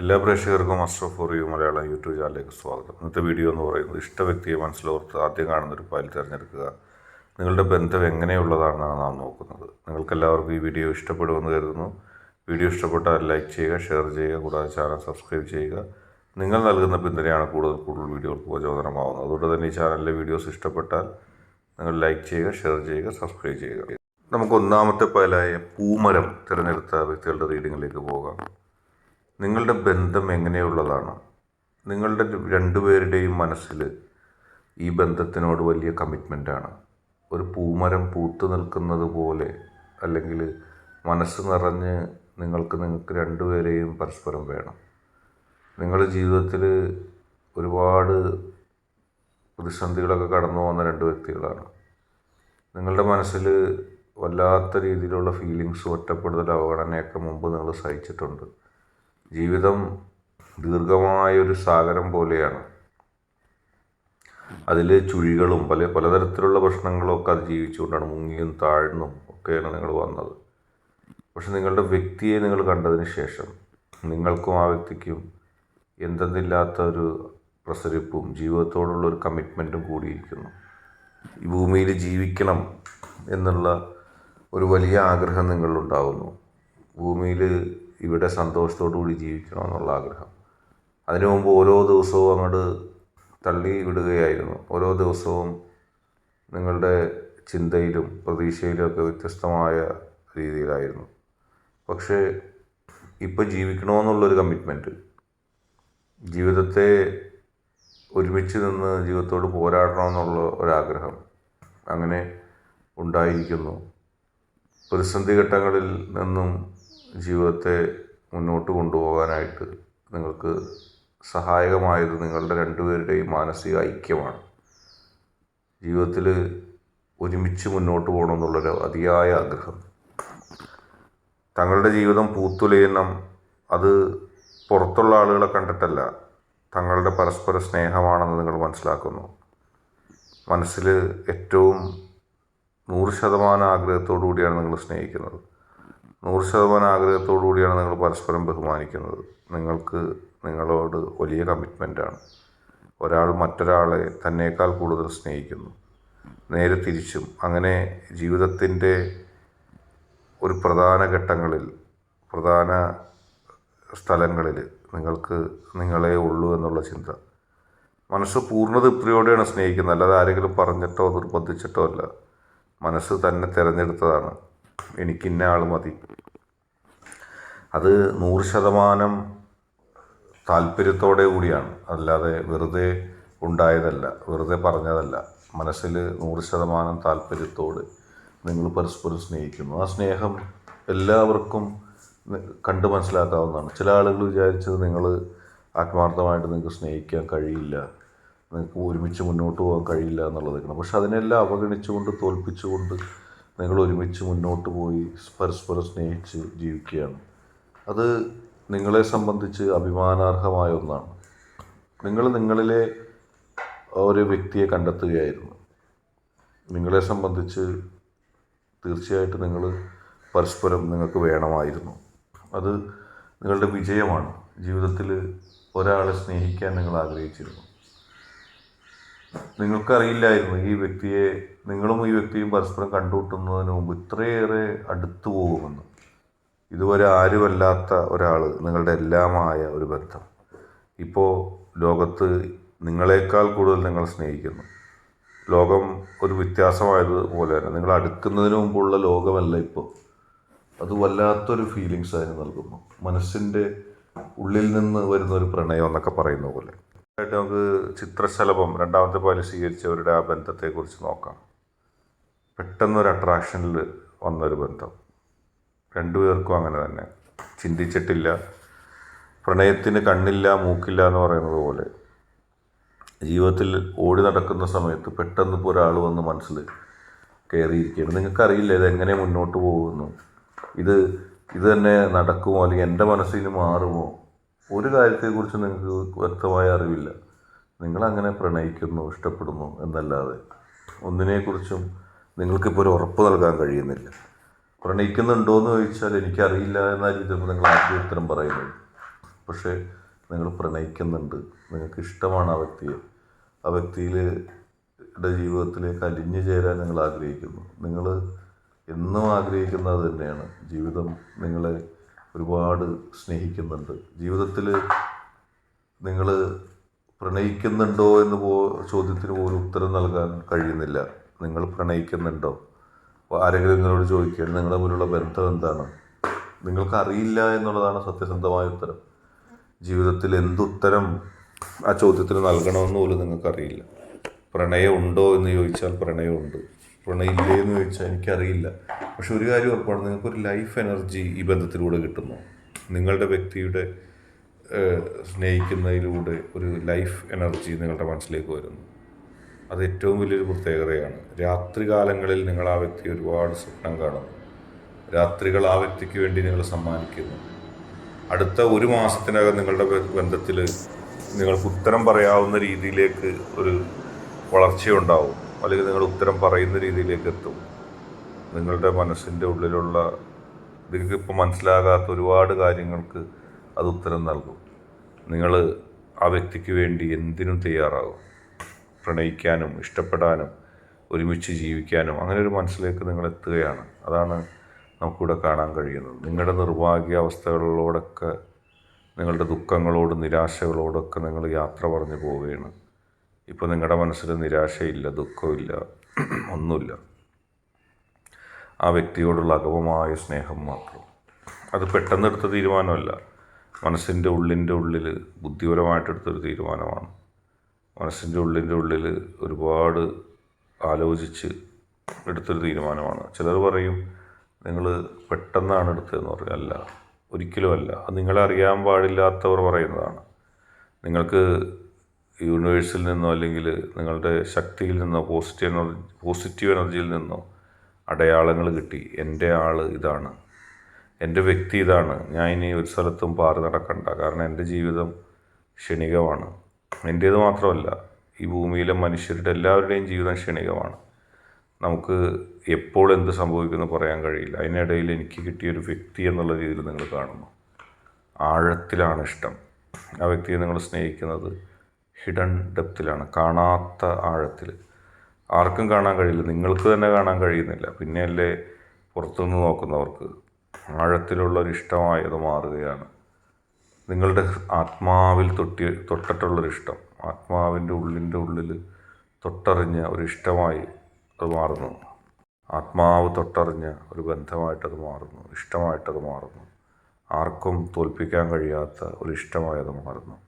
എല്ലാ പ്രേക്ഷകർക്കും astro for you Malayalam YouTube ചാനലിലേക്ക് സ്വാഗതം. ഇന്നത്തെ വീഡിയോ എന്ന് പറയുന്നത് ഇഷ്ട വ്യക്തിയെ മനസ്സിലോർത്ത് ആദ്യം കാണുന്ന ഒരു ഫയൽ തിരഞ്ഞെടുക്കുക. നിങ്ങളുടെ ബന്ധം എങ്ങനെയുള്ളതാണെന്നാണ് നാം നോക്കുന്നത്. നിങ്ങൾക്കെല്ലാവർക്കും ഈ വീഡിയോ ഇഷ്ടപ്പെടുമെന്ന് കരുതുന്നു. വീഡിയോ ഇഷ്ടപ്പെട്ടാൽ ലൈക്ക് ചെയ്യുക ഷെയർ ചെയ്യുക കൂടാതെ ചാനൽ സബ്സ്ക്രൈബ് ചെയ്യുക. നിങ്ങൾ നൽകുന്ന പിന്തുണയാണ് കൂടുതൽ കൂടുതൽ വീഡിയോകൾക്ക് പ്രചോദനമാവുന്നത്. അതുകൊണ്ട് തന്നെ ഈ ചാനലിലെ വീഡിയോസ് ഇഷ്ടപ്പെട്ടാൽ നിങ്ങൾ ലൈക്ക് ചെയ്യുക ഷെയർ ചെയ്യുക സബ്സ്ക്രൈബ് ചെയ്യുക. നമുക്ക് ഒന്നാമത്തെ പാലായ പൂമരം തിരഞ്ഞെടുത്ത വ്യക്തികളുടെ റീഡിങ്ങിലേക്ക് പോകാം. നിങ്ങളുടെ ബന്ധം എങ്ങനെയുള്ളതാണ്? നിങ്ങളുടെ രണ്ടുപേരുടെയും മനസ്സിൽ ഈ ബന്ധത്തിനോട് വലിയ കമ്മിറ്റ്മെന്റാണ് ഒരു പൂമരം പൂത്തു നിൽക്കുന്നത് പോലെ അല്ലെങ്കിൽ മനസ്സ് നിറഞ്ഞ് നിങ്ങൾക്ക് നിങ്ങൾക്ക് രണ്ടുപേരെയും പരസ്പരം വേണം. നിങ്ങളുടെ ജീവിതത്തിൽ ഒരുപാട് പ്രതിസന്ധികളൊക്കെ കടന്നു പോകുന്ന രണ്ട് വ്യക്തികളാണ്. നിങ്ങളുടെ മനസ്സിൽ വല്ലാത്ത രീതിയിലുള്ള ഫീലിങ്സ് ഒറ്റപ്പെടുത്തൽ അവഗണനയൊക്കെ മുമ്പ് നിങ്ങൾ സഹിച്ചിട്ടുണ്ട്. ജീവിതം ദീർഘമായൊരു സാഗരം പോലെയാണ്. അതിൽ ചുഴികളും പല പലതരത്തിലുള്ള പ്രശ്നങ്ങളൊക്കെ അത് ജീവിച്ചുകൊണ്ടാണ് മുങ്ങിയും താഴ്ന്നും ഒക്കെയാണ് നിങ്ങൾ വന്നത്. പക്ഷെ നിങ്ങളുടെ വ്യക്തിയെ നിങ്ങൾ കണ്ടതിന് ശേഷം നിങ്ങൾക്കും ആ വ്യക്തിക്കും എന്തെന്നില്ലാത്ത ഒരു പ്രസരിപ്പും ജീവിതത്തോടുള്ള ഒരു കമ്മിറ്റ്മെന്റും കൂടിയിരിക്കുന്നു. ഈ ഭൂമിയിൽ ജീവിക്കണം എന്നുള്ള ഒരു വലിയ ആഗ്രഹം നിങ്ങളിലുണ്ടാകുന്നു ഭൂമിയിൽ ഇവിടെ സന്തോഷത്തോടു കൂടി ജീവിക്കണം എന്നുള്ള ആഗ്രഹം. അതിനു മുമ്പ് ഓരോ ദിവസവും അങ്ങോട്ട് തള്ളി വിടുകയായിരുന്നു. ഓരോ ദിവസവും നിങ്ങളുടെ ചിന്തയിലും പ്രതീക്ഷയിലും ഒക്കെ വ്യത്യസ്തമായ രീതിയിലായിരുന്നു. പക്ഷേ ഇപ്പോൾ ജീവിക്കണമെന്നുള്ളൊരു കമ്മിറ്റ്മെന്റ് ജീവിതത്തെ ഒരുമിച്ച് നിന്ന് ജീവിതത്തോട് പോരാടണമെന്നുള്ള ഒരാഗ്രഹം അങ്ങനെ ഉണ്ടായിരിക്കുന്നു. പ്രതിസന്ധി ഘട്ടങ്ങളിൽ നിന്നും ജീവിതത്തെ മുന്നോട്ട് കൊണ്ടുപോകാനായിട്ട് നിങ്ങൾക്ക് സഹായകമായത് നിങ്ങളുടെ രണ്ടുപേരുടെയും മാനസിക ഐക്യമാണ്. ജീവിതത്തിൽ ഒരുമിച്ച് മുന്നോട്ട് പോകണമെന്നുള്ളൊരു അതിയായ ആഗ്രഹം. തങ്ങളുടെ ജീവിതം പൂത്തുലയണം അത് പുറത്തുള്ള ആളുകളെ കണ്ടിട്ടല്ല തങ്ങളുടെ പരസ്പര സ്നേഹമാണെന്ന് നിങ്ങൾ മനസ്സിലാക്കുന്നു. മനസ്സിൽ ഏറ്റവും നൂറ് ശതമാനം ആഗ്രഹത്തോടു കൂടിയാണ് നിങ്ങൾ സ്നേഹിക്കുന്നത്. നൂറ് ശതമാനം ആഗ്രഹത്തോടു കൂടിയാണ് നിങ്ങൾ പരസ്പരം ബഹുമാനിക്കുന്നത്. നിങ്ങൾക്ക് നിങ്ങളോട് വലിയ കമ്മിറ്റ്മെന്റാണ് ഒരാൾ മറ്റൊരാളെ തന്നേക്കാൾ കൂടുതൽ സ്നേഹിക്കുന്നു. നേരെ തിരിച്ചും അങ്ങനെ ജീവിതത്തിന്റെ ഒരു പ്രധാന ഘട്ടങ്ങളിൽ പ്രധാന സ്ഥലങ്ങളിൽ നിങ്ങൾക്ക് നിങ്ങളെ ഉള്ളൂ എന്നുള്ള ചിന്ത. മനസ്സ് പൂർണ തൃപ്തിയോടെയാണ് സ്നേഹിക്കുന്നത്. അല്ലാതെ ആരെങ്കിലും പറഞ്ഞിട്ടോ നിർബന്ധിച്ചിട്ടോ അല്ല. മനസ്സ് തന്നെ തിരഞ്ഞെടുത്തതാണ്. എനിക്ക് ഇന്ന ആൾ മതി. അത് നൂറ് ശതമാനം താല്പര്യത്തോടെ കൂടിയാണ്. അല്ലാതെ വെറുതെ ഉണ്ടായതല്ല വെറുതെ പറഞ്ഞതല്ല. മനസ്സിൽ നൂറ് ശതമാനം താല്പര്യത്തോട് നിങ്ങൾ പരസ്പരം സ്നേഹിക്കുന്നു. ആ സ്നേഹം എല്ലാവർക്കും കണ്ട് മനസ്സിലാക്കാവുന്നതാണ്. ചില ആളുകൾ വിചാരിച്ചത് നിങ്ങൾ ആത്മാർത്ഥമായിട്ട് നിങ്ങൾക്ക് സ്നേഹിക്കാൻ കഴിയില്ല നിങ്ങൾക്ക് ഒരുമിച്ച് മുന്നോട്ട് പോകാൻ കഴിയില്ല എന്നുള്ളതൊക്കെയാണ്. പക്ഷെ അതിനെല്ലാം അവഗണിച്ചുകൊണ്ട് തോൽപ്പിച്ചുകൊണ്ട് നിങ്ങൾ ഒരുമിച്ച് മുന്നോട്ട് പോയി പരസ്പരം സ്നേഹിച്ച് ജീവിക്കുകയാണ്. അത് നിങ്ങളെ സംബന്ധിച്ച് അഭിമാനാർഹമായ ഒന്നാണ്. നിങ്ങൾ നിങ്ങളിലെ ഒരു വ്യക്തിയെ കണ്ടെത്തുകയായിരുന്നു. നിങ്ങളെ സംബന്ധിച്ച് തീർച്ചയായിട്ടും നിങ്ങൾ പരസ്പരം നിങ്ങൾക്ക് വേണമായിരുന്നു. അത് നിങ്ങളുടെ വിജയമാണ്. ജീവിതത്തിൽ ഒരാളെ സ്നേഹിക്കാൻ നിങ്ങൾ ആഗ്രഹിച്ചിരുന്നു. നിങ്ങൾക്കറിയില്ലായിരുന്നു ഈ വ്യക്തിയെ നിങ്ങളും ഈ വ്യക്തിയും പരസ്പരം കണ്ടുമുട്ടുന്നതിന് മുമ്പ് ഇത്രയേറെ അടുത്തു പോകുമെന്ന് ഇതുവരെ ആരുമല്ലാത്ത ഒരാൾ നിങ്ങളുടെ എല്ലാമായ ഒരു ബന്ധം. ഇപ്പോൾ ലോകത്ത് നിങ്ങളെക്കാൾ കൂടുതൽ നിങ്ങൾ സ്നേഹിക്കുന്നു. ലോകം ഒരു വ്യത്യാസമായതുപോലെ തന്നെ നിങ്ങൾ അടുക്കുന്നതിന് മുമ്പുള്ള ലോകമല്ല ഇപ്പോൾ അത് വല്ലാത്തൊരു ഫീലിങ്സ് അതിന് നൽകുന്നു. മനസ്സിന്റെ ഉള്ളിൽ നിന്ന് വരുന്ന ഒരു പ്രണയം എന്നൊക്കെ പറയുന്ന പോലെ. ആയിട്ട് നമുക്ക് ചിത്രശലഭം രണ്ടാമത്തെ പോലെ സ്വീകരിച്ചവരുടെ ആ ബന്ധത്തെക്കുറിച്ച് നോക്കാം. പെട്ടെന്നൊരു അട്രാക്ഷനിൽ വന്നൊരു ബന്ധം. രണ്ടുപേർക്കും അങ്ങനെ തന്നെ. ചിന്തിച്ചിട്ടില്ല. പ്രണയത്തിന് കണ്ണില്ല മൂക്കില്ല എന്ന് പറയുന്നത് പോലെ. ജീവിതത്തിൽ ഓടി നടക്കുന്ന സമയത്ത് പെട്ടെന്ന് ഇപ്പോൾ ഒരാൾ വന്ന് മനസ്സിൽ കയറിയിരിക്കുകയാണ്. നിങ്ങൾക്കറിയില്ല ഇത് എങ്ങനെ മുന്നോട്ട് പോകുന്നു. ഇത് ഇത് തന്നെ നടക്കുമോ? അല്ലെങ്കിൽ എന്റെ മനസ്സിന് മാറുമോ? ഒരു കാര്യത്തെക്കുറിച്ച് നിങ്ങൾക്ക് വ്യക്തമായ അറിവില്ല. നിങ്ങളങ്ങനെ പ്രണയിക്കുന്നു ഇഷ്ടപ്പെടുന്നു എന്നല്ലാതെ ഒന്നിനെക്കുറിച്ചും നിങ്ങൾക്കിപ്പോൾ ഒരു ഉറപ്പ് നൽകാൻ കഴിയുന്നില്ല. പ്രണയിക്കുന്നുണ്ടോ എന്ന് ചോദിച്ചാൽ എനിക്കറിയില്ല എന്ന രീതിയിൽ നിങ്ങൾ ആദ്യ ഉത്തരം പറയുന്നത്. പക്ഷേ നിങ്ങൾ പ്രണയിക്കുന്നുണ്ട്. നിങ്ങൾക്ക് ഇഷ്ടമാണ് ആ വ്യക്തിയെ. ആ വ്യക്തിയിലെ ജീവിതത്തിലേക്ക് അലിഞ്ഞു ചേരാൻ നിങ്ങൾ ആഗ്രഹിക്കുന്നു. നിങ്ങൾ എന്നും ആഗ്രഹിക്കുന്നത് തന്നെയാണ്. ജീവിതം നിങ്ങളെ ഒരുപാട് സ്നേഹിക്കുന്നുണ്ട്. ജീവിതത്തിൽ നിങ്ങൾ പ്രണയിക്കുന്നുണ്ടോ എന്ന് പോ ചോദ്യത്തിന് പോലും ഉത്തരം നൽകാൻ കഴിയുന്നില്ല. നിങ്ങൾ പ്രണയിക്കുന്നുണ്ടോ? ആരെങ്കിലും നിങ്ങളോട് ചോദിക്കുകയാണ് നിങ്ങളുടെ തമ്മിലുള്ള ബന്ധം എന്താണ്? നിങ്ങൾക്ക് അറിയില്ല എന്നുള്ളതാണ് സത്യസന്ധമായ ഉത്തരം. ജീവിതത്തിൽ എന്തുത്തരം ആ ചോദ്യത്തിന് നൽകണമെന്ന് പോലും നിങ്ങൾക്കറിയില്ല. പ്രണയമുണ്ടോ എന്ന് ചോദിച്ചാൽ പ്രണയമുണ്ട്. പ്രണയില്ലേ എന്ന് ചോദിച്ചാൽ എനിക്കറിയില്ല. പക്ഷെ ഒരു കാര്യം ഉറപ്പാണ് നിങ്ങൾക്കൊരു ലൈഫ് എനർജി ഈ ബന്ധത്തിലൂടെ കിട്ടുന്നു. നിങ്ങളുടെ വ്യക്തിയുടെ സ്നേഹിക്കുന്നതിലൂടെ ഒരു ലൈഫ് എനർജി നിങ്ങളുടെ മനസ്സിലേക്ക് വരുന്നു. അത് ഏറ്റവും വലിയൊരു പ്രത്യേകതയാണ്. രാത്രികാലങ്ങളിൽ നിങ്ങൾ ആ വ്യക്തി ഒരുപാട് സ്വപ്നം കാണുന്നു. രാത്രികൾ ആ വ്യക്തിക്ക് വേണ്ടി നിങ്ങൾ സമ്മാനിക്കുന്നു. അടുത്ത ഒരു മാസത്തിനകം നിങ്ങളുടെ ബന്ധത്തിൽ നിങ്ങൾക്ക് ഉത്തരം പറയാവുന്ന രീതിയിലേക്ക് ഒരു വളർച്ചയുണ്ടാവും. അല്ലെങ്കിൽ നിങ്ങൾ ഉത്തരം പറയുന്ന രീതിയിലേക്ക് എത്തും. നിങ്ങളുടെ മനസ്സിന്റെ ഉള്ളിലുള്ള നിങ്ങൾക്ക് ഇപ്പോൾ മനസ്സിലാകാത്ത ഒരുപാട് കാര്യങ്ങൾക്ക് അത് ഉത്തരം നൽകും. നിങ്ങൾ ആ വ്യക്തിക്ക് വേണ്ടി എന്തിനും തയ്യാറാകും. പ്രണയിക്കാനും ഇഷ്ടപ്പെടാനും ഒരുമിച്ച് ജീവിക്കാനും അങ്ങനെ ഒരു മനസ്സിലേക്ക് നിങ്ങൾ എത്തുകയാണ്. അതാണ് നമുക്കിവിടെ കാണാൻ കഴിയുന്നത്. നിങ്ങളുടെ നിർഭാഗ്യ അവസ്ഥകളോടൊക്കെ നിങ്ങളുടെ ദുഃഖങ്ങളോടും നിരാശകളോടൊക്കെ നിങ്ങൾ യാത്ര പറഞ്ഞു പോവുകയാണ്. ഇപ്പോൾ നിങ്ങളുടെ മനസ്സിൽ നിരാശയില്ല ദുഃഖമില്ല ഒന്നുമില്ല. ആ വ്യക്തിയോടുള്ള അകവമായ സ്നേഹം മാത്രം. അത് പെട്ടെന്നെടുത്ത തീരുമാനമല്ല. മനസ്സിന്റെ ഉള്ളിന്റെ ഉള്ളിൽ ബുദ്ധിപരമായിട്ടെടുത്തൊരു തീരുമാനമാണ്. മനസ്സിന്റെ ഉള്ളിന്റെ ഉള്ളിൽ ഒരുപാട് ആലോചിച്ച് എടുത്തൊരു തീരുമാനമാണ്. ചിലർ പറയും നിങ്ങൾ പെട്ടെന്നാണ് എടുത്തതെന്ന് പറയും അല്ല ഒരിക്കലും അല്ല. അത് നിങ്ങളെ അറിയാൻ പാടില്ലാത്തവർ പറയുന്നതാണ്. നിങ്ങൾക്ക് യൂണിവേഴ്സിൽ നിന്നോ അല്ലെങ്കിൽ നിങ്ങളുടെ ശക്തിയിൽ നിന്നോ പോസിറ്റീവ് എനർജി പോസിറ്റീവ് എനർജിയിൽ നിന്നോ അടയാളങ്ങൾ കിട്ടി. എന്റെ ആൾ ഇതാണ്. എന്റെ വ്യക്തി ഇതാണ്. ഞാൻ ഇനി ഒരു സ്ഥലത്തും പാറി നടക്കണ്ട. കാരണം എന്റെ ജീവിതം ക്ഷണികമാണ്. എന്റേത് മാത്രമല്ല ഈ ഭൂമിയിലെ മനുഷ്യരുടെ എല്ലാവരുടെയും ജീവിതം ക്ഷണികമാണ്. നമുക്ക് എപ്പോൾ എന്ത് സംഭവിക്കുന്നു പറയാൻ കഴിയില്ല. അതിനിടയിൽ എനിക്ക് കിട്ടിയ ഒരു വ്യക്തി എന്നുള്ള രീതിയിൽ നിങ്ങൾ കാണുന്നു. ആഴത്തിലാണ് ഇഷ്ടം. ആ വ്യക്തിയെ നിങ്ങൾ സ്നേഹിക്കുന്നത് ഹിഡൻ ഡെപ്തിലാണ് കാണാത്ത ആഴത്തിൽ. ആർക്കും കാണാൻ കഴിയില്ല നിങ്ങൾക്ക് തന്നെ കാണാൻ കഴിയുന്നില്ല. പിന്നെയല്ലേ പുറത്തുനിന്ന് നോക്കുന്നവർക്ക് ആഴത്തിലുള്ള ഒരു ഇഷ്ടമായി അത് മാറുകയാണ്. നിങ്ങളുടെ ആത്മാവിൽ തൊട്ടി തൊട്ടിട്ടുള്ളൊരിഷ്ടം ആത്മാവിന്റെ ഉള്ളിന്റെ ഉള്ളിൽ തൊട്ടറിഞ്ഞ ഒരു ഇഷ്ടമായി അത് മാറുന്നു. ആത്മാവ് തൊട്ടറിഞ്ഞ ഒരു ബന്ധമായിട്ടത് മാറുന്നു ഇഷ്ടമായിട്ടത് മാറുന്നു. ആർക്കും തോൽപ്പിക്കാൻ കഴിയാത്ത ഒരു ഇഷ്ടമായി അത് മാറുന്നു.